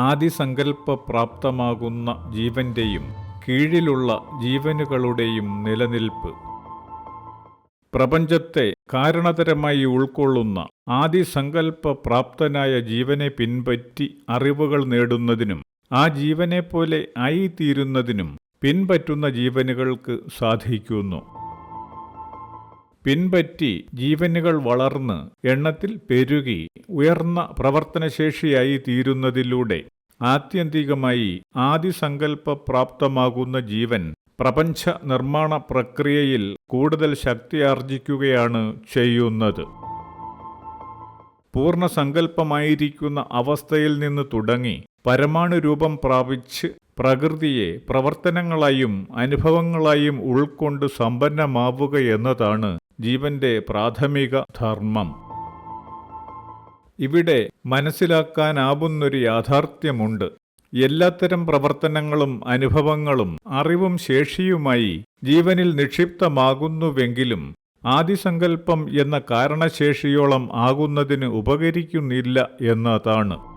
ആദിസങ്കല്പ പ്രാപ്തമാകുന്ന ജീവന്റെയും കീഴിലുള്ള ജീവനുകളുടെയും നിലനിൽപ്പ്. പ്രപഞ്ചത്തെ കാരണതരമായി ഉൾക്കൊള്ളുന്ന ആദിസങ്കല്പ പ്രാപ്തനായ ജീവനെ പിൻപറ്റി അറിവുകൾ നേടുന്നതിനും ആ ജീവനെപ്പോലെ ആയിത്തീരുന്നതിനും പിൻപറ്റുന്ന ജീവനുകൾക്ക് സാധിക്കുന്നു. പിൻപറ്റി ജീവനുകൾ വളർന്ന് എണ്ണത്തിൽ പെരുകി ഉയർന്ന പ്രവർത്തനശേഷിയായി തീരുന്നതിലൂടെ ആത്യന്തികമായി ആദിസങ്കല്പ പ്രാപ്തമാകുന്ന ജീവൻ പ്രപഞ്ച നിർമ്മാണ പ്രക്രിയയിൽ കൂടുതൽ ശക്തി ശക്തിയാർജിക്കുകയാണ് ചെയ്യുന്നത്. പൂർണ പൂർണസങ്കല്പമായിരിക്കുന്ന അവസ്ഥയിൽ നിന്ന് തുടങ്ങി പരമാണു രൂപം പ്രാപിച്ച് പ്രകൃതിയെ പ്രവർത്തനങ്ങളായും അനുഭവങ്ങളായും ഉൾക്കൊണ്ട് സമ്പന്നമാവുക എന്നതാണ് ജീവന്റെ പ്രാഥമിക ധർമ്മം. ഇവിടെ മനസ്സിലാക്കാനാവുന്നൊരു യാഥാർത്ഥ്യമുണ്ട്. എല്ലാത്തരം പ്രവർത്തനങ്ങളും അനുഭവങ്ങളും അറിവും ശേഷിയുമായി ജീവനിൽ നിക്ഷിപ്തമാകുന്നുവെങ്കിലും ആദിസങ്കല്പം എന്ന കാരണശേഷിയോളം ആകുന്നതിന് ഉപകരിക്കുന്നില്ല എന്നതാണ്.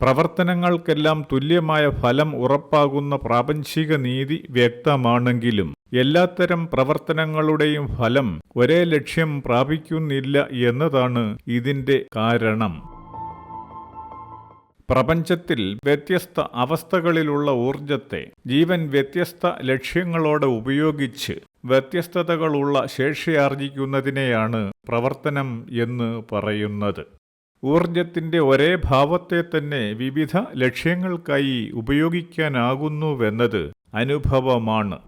പ്രവർത്തനങ്ങൾക്കെല്ലാം തുല്യമായ ഫലം ഉറപ്പാകുന്ന പ്രാപഞ്ചിക നീതി വ്യക്തമാണെങ്കിലും എല്ലാത്തരം പ്രവർത്തനങ്ങളുടെയും ഫലം ഒരേ ലക്ഷ്യം പ്രാപിക്കുന്നില്ല എന്നതാണ് ഇതിന്റെ കാരണം. പ്രപഞ്ചത്തിൽ വ്യത്യസ്ത അവസ്ഥകളിലുള്ള ഊർജത്തെ ജീവൻ വ്യത്യസ്ത ലക്ഷ്യങ്ങളോടെ ഉപയോഗിച്ച് വ്യത്യസ്തതകളുള്ള ശേഷിയാർജിക്കുന്നതിനെയാണ് പ്രവർത്തനം എന്ന് പറയുന്നത്. ഊർജത്തിന്റെ ഒരേ ഭാവത്തെ തന്നെ വിവിധ ലക്ഷ്യങ്ങൾക്കായി ഉപയോഗിക്കാനാകുന്നുവെന്നത് അനുഭവമാണ്.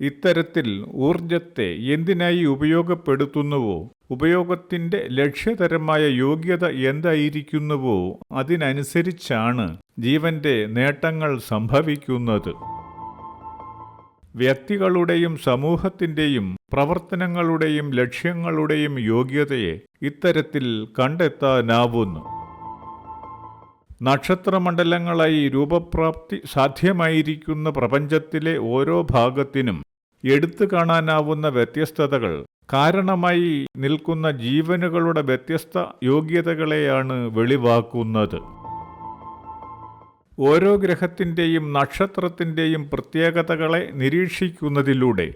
ഇത്തരത്തിൽ ഊർജത്തെ എന്തിനായി ഉപയോഗപ്പെടുത്തുന്നുവോ? ഉപയോഗത്തിന്റെ ലക്ഷ്യതരമായ യോഗ്യത എന്തായിരിക്കുന്നുവോ? അതിനനുസരിച്ചാണ് ജീവന്റെ നേട്ടങ്ങൾ സംഭവിക്കുന്നത്. വ്യക്തികളുടെയും സമൂഹത്തിന്റെയും പ്രവർത്തനങ്ങളുടെയും ലക്ഷ്യങ്ങളുടെയും യോഗ്യതയെ ഇത്തരത്തിൽ കണ്ടെത്താനാവുന്നു. നക്ഷത്രമണ്ഡലങ്ങളായി രൂപപ്രാപ്തി സാധ്യമായിരിക്കുന്ന പ്രപഞ്ചത്തിലെ ഓരോ ഭാഗത്തിനും എടുത്തു കാണാനാവുന്ന വ്യത്യസ്തതകൾ കാരണമായി നിൽക്കുന്ന ജീവനുകളുടെ വ്യത്യസ്ത യോഗ്യതകളെയാണ് വെളിവാക്കുന്നത്. ഓരോ ഗ്രഹത്തിന്റെയും നക്ഷത്രത്തിന്റെയും പ്രത്യേകതകളെ നിരീക്ഷിക്കുന്നതിലൂടെ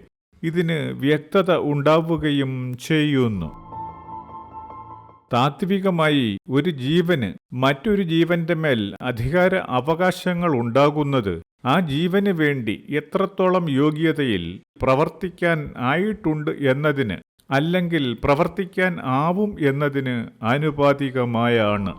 ഇതിന് വ്യക്തത ഉണ്ടാവുകയും ചെയ്യുന്നു. താത്വികമായി ഒരു ജീവന് മറ്റൊരു ജീവന്റെ മേൽ അധികാര അവകാശങ്ങൾ ഉണ്ടാകുന്നത് ആ ജീവന് വേണ്ടി എത്രത്തോളം യോഗ്യതയിൽ പ്രവർത്തിക്കാൻ ആയിട്ടുണ്ട് എന്നതിന് അല്ലെങ്കിൽ പ്രവർത്തിക്കാൻ ആവും എന്നതിന് ആനുപാതികമായാണ്.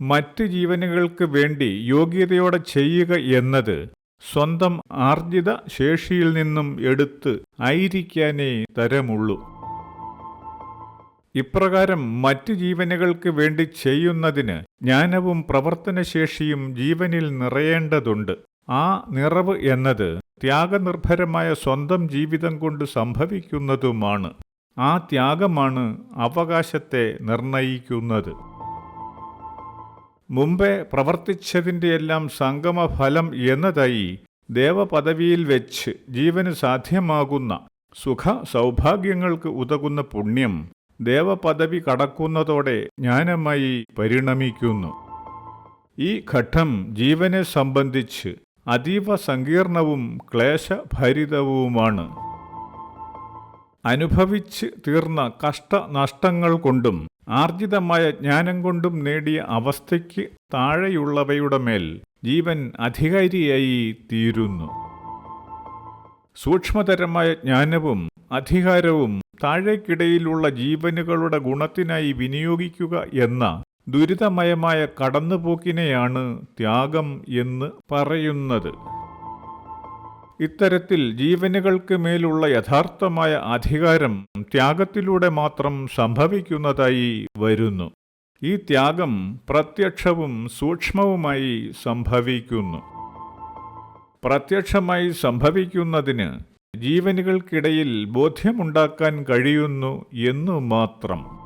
മറ്റ് ജീവനുകൾക്ക് വേണ്ടി യോഗ്യതയോടെ ചെയ്യുക എന്നത് സ്വന്തം ആർജിത ശേഷിയിൽ നിന്നും എടുത്ത് ആയിരിക്കാനേ തരമുള്ളൂ. ഇപ്രകാരം മറ്റ് ജീവനുകൾക്ക് വേണ്ടി ചെയ്യുന്നതിന് ജ്ഞാനവും പ്രവർത്തനശേഷിയും ജീവനിൽ നിറയേണ്ടതുണ്ട്. ആ നിറവ് എന്നത് ത്യാഗനിർഭരമായ സ്വന്തം ജീവിതം കൊണ്ട് സംഭവിക്കുന്നതുമാണ്. ആ ത്യാഗമാണ് അവകാശത്തെ നിർണയിക്കുന്നത്. മുമ്പേ പ്രവർത്തിച്ചതിന്റെ എല്ലാം സംഗമഫലം എന്നതായി ദേവപദവിയിൽ വെച്ച് ജീവന് സാധ്യമാകുന്ന സുഖ സൗഭാഗ്യങ്ങൾക്ക് ഉതകുന്ന പുണ്യം ദേവപദവി കടക്കുന്നതോടെ ജ്ഞാനമായി പരിണമിക്കുന്നു. ഈ ഘട്ടം ജീവനെ സംബന്ധിച്ച് അതീവ സങ്കീർണവും ക്ലേശഭരിതവുമാണ്. അനുഭവിച്ച് തീർന്ന കഷ്ടനഷ്ടങ്ങൾ കൊണ്ടും ആർജിതമായ ജ്ഞാനം കൊണ്ടും നേടിയ അവസ്ഥയ്ക്ക് താഴെയുള്ളവയുടെ മേൽ ജീവൻ അധികാരിയായി തീരുന്നു. സൂക്ഷ്മതരമായ ജ്ഞാനവും അധികാരവും താഴേക്കിടയിലുള്ള ജീവനുകളുടെ ഗുണത്തിനായി വിനിയോഗിക്കുക എന്ന ദുരിതമയമായ കടന്നുപോക്കിനെയാണ് ത്യാഗം എന്ന് പറയുന്നത്. ഇത്തരത്തിൽ ജീവനുകൾക്ക് മേലുള്ള യഥാർത്ഥമായ അധികാരം ത്യാഗത്തിലൂടെ മാത്രം സംഭവിക്കുന്നതായി വരുന്നു. ഈ ത്യാഗം പ്രത്യക്ഷവും സൂക്ഷ്മവുമായി സംഭവിക്കുന്നു. പ്രത്യക്ഷമായി സംഭവിക്കുന്നതിന് ജീവനുകൾക്കിടയിൽ ബോധ്യമുണ്ടാക്കാൻ കഴിയുന്നു എന്നു മാത്രം.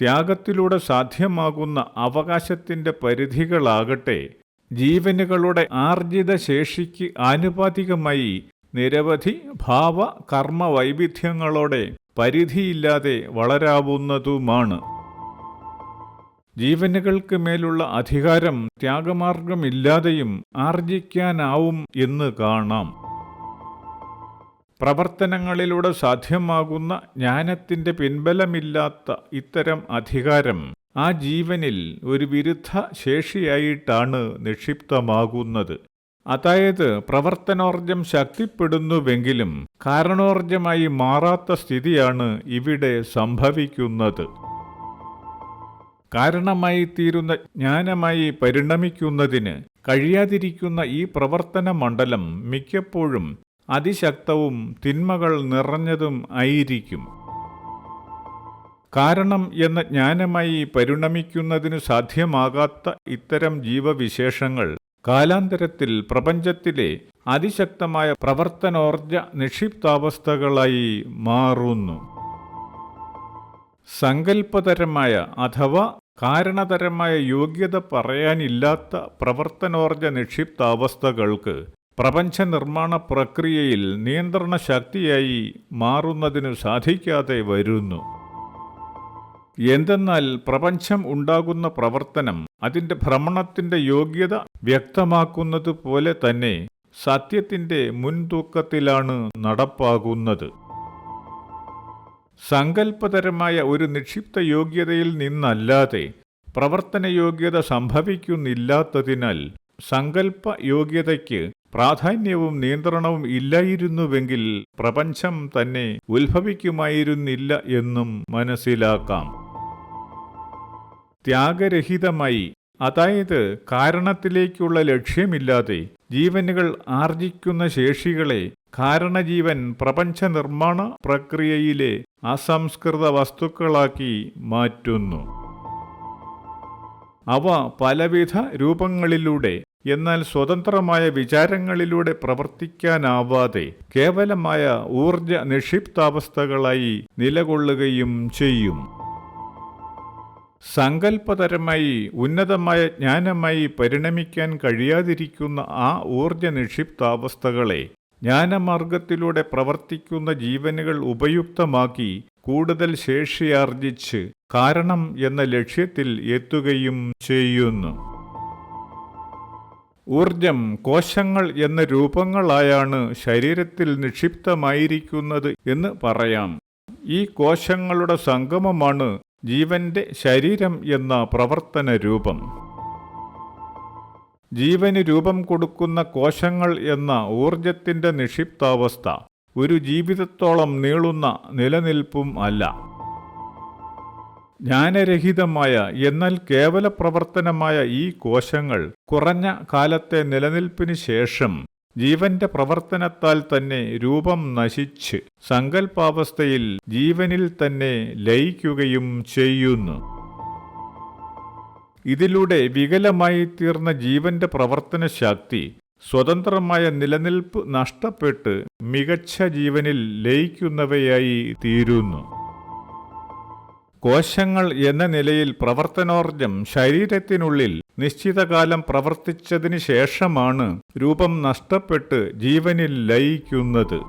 ത്യാഗത്തിലൂടെ സാധ്യമാകുന്ന അവകാശത്തിന്റെ പരിധികളാകട്ടെ ജീവനുകളുടെ ആർജിത ശേഷിക്ക് ആനുപാതികമായി നിരവധി ഭാവ കർമ്മ വൈവിധ്യങ്ങളോടെ പരിധിയില്ലാതെ വളരാവുന്നതുമാണ്. ജീവനുകൾക്ക് മേലുള്ള അധികാരം ത്യാഗമാർഗമില്ലാതെയും ആർജിക്കാനാവും എന്ന് കാണാം. പ്രവർത്തനങ്ങളിലൂടെ സാധ്യമാകുന്ന ജ്ഞാനത്തിന്റെ പിൻബലമില്ലാത്ത ഇത്തരം അധികാരം ആ ജീവനിൽ ഒരു വിരുദ്ധ ശേഷിയായിട്ടാണ് നിക്ഷിപ്തമാകുന്നത്. അതായത് പ്രവർത്തനോർജം ശക്തിപ്പെടുന്നുവെങ്കിലും കാരണോർജമായി മാറാത്ത സ്ഥിതിയാണ് ഇവിടെ സംഭവിക്കുന്നത്. കാരണമായി തീരുന്ന ജ്ഞാനമായി പരിണമിക്കുന്നതിന് കഴിയാതിരിക്കുന്ന ഈ പ്രവർത്തന മണ്ഡലം മിക്കപ്പോഴും അതിശക്തവും തിന്മകൾ നിറഞ്ഞതും ആയിരിക്കും. കാരണം എന്ന ജ്ഞാനമായി പരിണമിക്കുന്നതിനു സാധ്യമാകാത്ത ഇത്തരം ജീവവിശേഷങ്ങൾ കാലാന്തരത്തിൽ പ്രപഞ്ചത്തിലെ അതിശക്തമായ പ്രവർത്തനോർജ നിക്ഷിപ്താവസ്ഥകളായി മാറുന്നു. സങ്കല്പതരമായ അഥവാ കാരണതരമായ യോഗ്യത പറയാനില്ലാത്ത പ്രവർത്തനോർജ നിക്ഷിപ്താവസ്ഥകൾക്ക് പ്രപഞ്ച നിർമ്മാണ പ്രക്രിയയിൽ നിയന്ത്രണ ശക്തിയായി മാറുന്നതിനു സാധിക്കാതെ വരുന്നു. എന്തെന്നാൽ പ്രപഞ്ചം ഉണ്ടാകുന്ന പ്രവർത്തനം അതിന്റെ ഭ്രമണത്തിന്റെ യോഗ്യത വ്യക്തമാക്കുന്നത് പോലെ തന്നെ സത്യത്തിന്റെ മുൻതൂക്കത്തിലാണ് നടപ്പാകുന്നത്. സങ്കല്പതരമായ ഒരു നിക്ഷിപ്ത യോഗ്യതയിൽ നിന്നല്ലാതെ പ്രവർത്തന യോഗ്യത സംഭവിക്കുന്നില്ലാത്തതിനാൽ സങ്കല്പ യോഗ്യതയ്ക്ക് പ്രാധാന്യവും നിയന്ത്രണവും ഇല്ലായിരുന്നുവെങ്കിൽ പ്രപഞ്ചം തന്നെ ഉത്ഭവിക്കുമായിരുന്നില്ല എന്നും മനസ്സിലാക്കാം. ത്യാഗരഹിതമായി. അതായത് കാരണത്തിലേക്കുള്ള ലക്ഷ്യമില്ലാതെ ജീവനുകൾ ആർജിക്കുന്ന ശേഷികളെ കാരണജീവൻ പ്രപഞ്ച നിർമ്മാണ പ്രക്രിയയിലെ അസംസ്കൃത വസ്തുക്കളാക്കി മാറ്റുന്നു. അവ പലവിധ രൂപങ്ങളിലൂടെ എന്നാൽ സ്വതന്ത്രമായ വിചാരങ്ങളിലൂടെ പ്രവർത്തിക്കാനാവാതെ കേവലമായ ഊർജ നിക്ഷിപ്താവസ്ഥകളായി നിലകൊള്ളുകയും ചെയ്യും. സങ്കല്പതരമായി ഉന്നതമായ ജ്ഞാനമായി പരിണമിക്കാൻ കഴിയാതിരിക്കുന്ന ആ ഊർജ നിക്ഷിപ്താവസ്ഥകളെ ജ്ഞാനമാർഗത്തിലൂടെ പ്രവർത്തിക്കുന്ന ജീവനുകൾ ഉപയുക്തമാക്കി കൂടുതൽ ശേഷിയാർജിച്ച് കാരണം എന്ന ലക്ഷ്യത്തിൽ എത്തുകയും ചെയ്യുന്നു. ഊർജം കോശങ്ങൾ എന്ന രൂപങ്ങളായാണ് ശരീരത്തിൽ നിക്ഷിപ്തമായിരിക്കുന്നത് എന്ന് പറയാം. ഈ കോശങ്ങളുടെ സംഗമമാണ് ജീവന്റെ ശരീരം എന്ന പ്രവർത്തന രൂപം. ജീവന് രൂപം കൊടുക്കുന്ന കോശങ്ങൾ എന്ന ഊർജത്തിന്റെ നിക്ഷിപ്താവസ്ഥ ഒരു ജീവിതത്തോളം നീളുന്ന നിലനിൽപ്പും അല്ല. ജ്ഞാനരഹിതമായ എന്നാൽ കേവല പ്രവർത്തനമായ ഈ കോശങ്ങൾ കുറഞ്ഞ കാലത്തെ നിലനിൽപ്പിന് ശേഷം ജീവന്റെ പ്രവർത്തനത്താൽ തന്നെ രൂപം നശിച്ച് സങ്കല്പാവസ്ഥയിൽ ജീവനിൽ തന്നെ ലയിക്കുകയും ചെയ്യുന്നു. ഇതിലൂടെ വികലമായി തീർന്ന ജീവന്റെ പ്രവർത്തന ശക്തി സ്വതന്ത്രമായ നിലനിൽപ്പ് നഷ്ടപ്പെട്ട് മികച്ച ജീവനിൽ ലയിക്കുന്നവയായി തീരുന്നു. കോശങ്ങൾ എന്ന നിലയിൽ പ്രവർത്തനോർജം ശരീരത്തിനുള്ളിൽ നിശ്ചിതകാലം പ്രവർത്തിച്ചതിന് ശേഷമാണ് രൂപം നഷ്ടപ്പെട്ട് ജീവനിൽ ലയിക്കുന്നത്.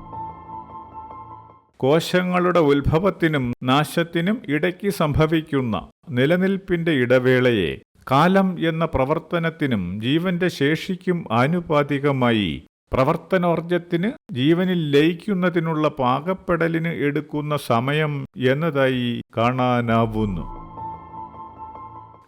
കോശങ്ങളുടെ ഉത്ഭവത്തിനും നാശത്തിനും ഇടയ്ക്ക് സംഭവിക്കുന്ന നിലനിൽപ്പിന്റെ ഇടവേളയെ കാലം എന്ന പ്രവർത്തനത്തിനും ജീവന്റെ ശേഷിക്കും ആനുപാതികമായി പ്രവർത്തനോർജത്തിന് ജീവനിൽ ലയിക്കുന്നതിനുള്ള പാകപ്പെടലിന് എടുക്കുന്ന സമയം എന്നതായി കാണാനാവുന്നു.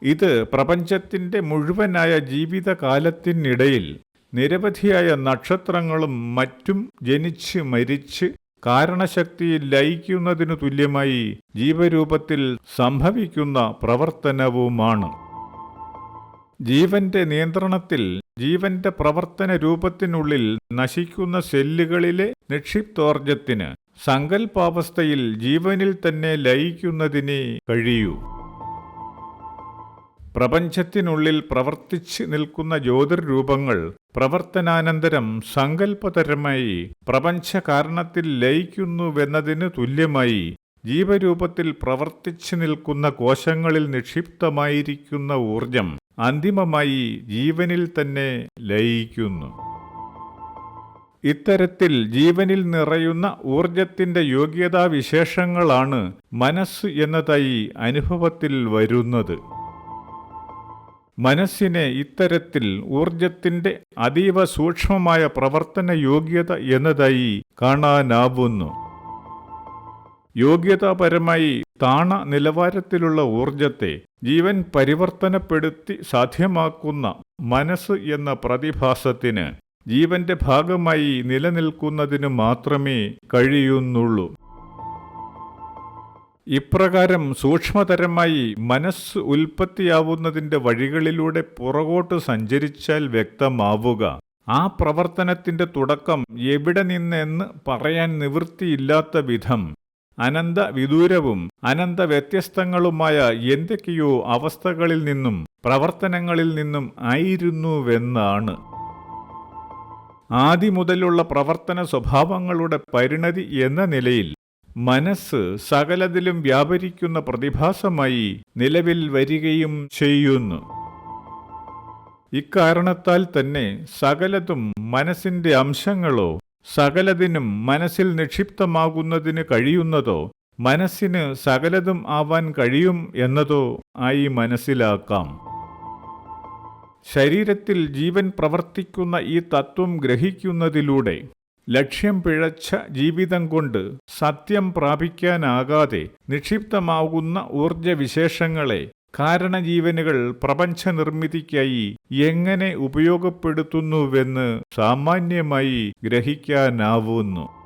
ഇത് പ്രപഞ്ചത്തിന്റെ മുഴുവനായ ജീവിതകാലത്തിനിടയിൽ നിരവധിയായ നക്ഷത്രങ്ങളും മറ്റും ജനിച്ച് മരിച്ച് കാരണശക്തി ലയിക്കുന്നതിനു തുല്യമായി ജീവരൂപത്തിൽ സംഭവിക്കുന്ന പ്രവർത്തനവുമാണ്. ജീവന്റെ നിയന്ത്രണത്തിൽ ജീവന്റെ പ്രവർത്തന രൂപത്തിനുള്ളിൽ നശിക്കുന്ന സെല്ലുകളിലെ നിക്ഷിപ്തോർജത്തിന് സങ്കല്പാവസ്ഥയിൽ ജീവനിൽ തന്നെ ലയിക്കുന്നതിനെ കഴിയൂ. പ്രപഞ്ചത്തിനുള്ളിൽ പ്രവർത്തിച്ച് നിൽക്കുന്ന ജ്യോതിർരൂപങ്ങൾ പ്രവർത്തനാനന്തരം സങ്കല്പതരമായി പ്രപഞ്ചകാരണത്തിൽ ലയിക്കുന്നുവെന്നതിന് തുല്യമായി ജീവരൂപത്തിൽ പ്രവർത്തിച്ചു നിൽക്കുന്ന കോശങ്ങളിൽ നിക്ഷിപ്തമായിരിക്കുന്ന ഊർജം അന്തിമമായി ജീവനിൽ തന്നെ ലയിക്കുന്നു. ഇത്തരത്തിൽ ജീവനിൽ നിറയുന്ന ഊർജത്തിന്റെ യോഗ്യതാവിശേഷങ്ങളാണ് മനസ്സ് എന്നതായി അനുഭവത്തിൽ വരുന്നത്. മനസ്സിനെ ഇത്തരത്തിൽ ഊർജത്തിന്റെ അതീവ സൂക്ഷ്മമായ പ്രവർത്തന യോഗ്യത എന്നതായി കാണാനാവുന്നു. യോഗ്യതാപരമായി താണ നിലവാരത്തിലുള്ള ഊർജത്തെ ജീവൻ പരിവർത്തനപ്പെടുത്തി സാധ്യമാക്കുന്ന മനസ്സ് എന്ന പ്രതിഭാസത്തിന് ജീവന്റെ ഭാഗമായി നിലനിൽക്കുന്നതിന് മാത്രമേ കഴിയുന്നുള്ളൂ. ഇപ്രകാരം സൂക്ഷ്മതരമായി മനസ്സ് ഉൽപ്പത്തിയാവുന്നതിന്റെ വഴികളിലൂടെ പുറകോട്ട് സഞ്ചരിച്ചാൽ വ്യക്തമാവുക. ആ പ്രവർത്തനത്തിന്റെ തുടക്കം എവിടെ നിന്നെന്ന് പറയാൻ നിവൃത്തിയില്ലാത്ത വിധം. അനന്ത വിദൂരവും അനന്ത വ്യത്യസ്തങ്ങളുമായ എന്തൊക്കെയോ അവസ്ഥകളിൽ നിന്നും പ്രവർത്തനങ്ങളിൽ നിന്നും ആയിരുന്നുവെന്നാണ്. ആദ്യ മുതലുള്ള പ്രവർത്തന സ്വഭാവങ്ങളുടെ പരിണതി എന്ന നിലയിൽ മനസ്സ് സകലതിലും വ്യാപരിക്കുന്ന പ്രതിഭാസമായി നിലവിൽ വരികയും ചെയ്യുന്നു. ഇക്കാരണത്താൽ തന്നെ സകലതും മനസ്സിന്റെ അംശങ്ങളോ സകലതിനും മനസ്സിൽ നിക്ഷിപ്തമാകുന്നതിന് കഴിയുന്നതോ മനസ്സിന് സകലതും ആവാൻ കഴിയും എന്നതോ ആയി മനസ്സിലാക്കാം. ശരീരത്തിൽ ജീവൻ പ്രവർത്തിക്കുന്ന ഈ തത്വം ഗ്രഹിക്കുന്നതിലൂടെ ലക്ഷ്യം പിഴച്ച ജീവിതം കൊണ്ട് സത്യം പ്രാപിക്കാനാകാതെ നിക്ഷിപ്തമാകുന്ന ഊർജവിശേഷങ്ങളെ കാരണജീവനുകൾ പ്രപഞ്ച നിർമ്മിതിക്കായി എങ്ങനെ ഉപയോഗപ്പെടുത്തുന്നുവെന്ന് സാമാന്യമായി ഗ്രഹിക്കാനാവുന്നു.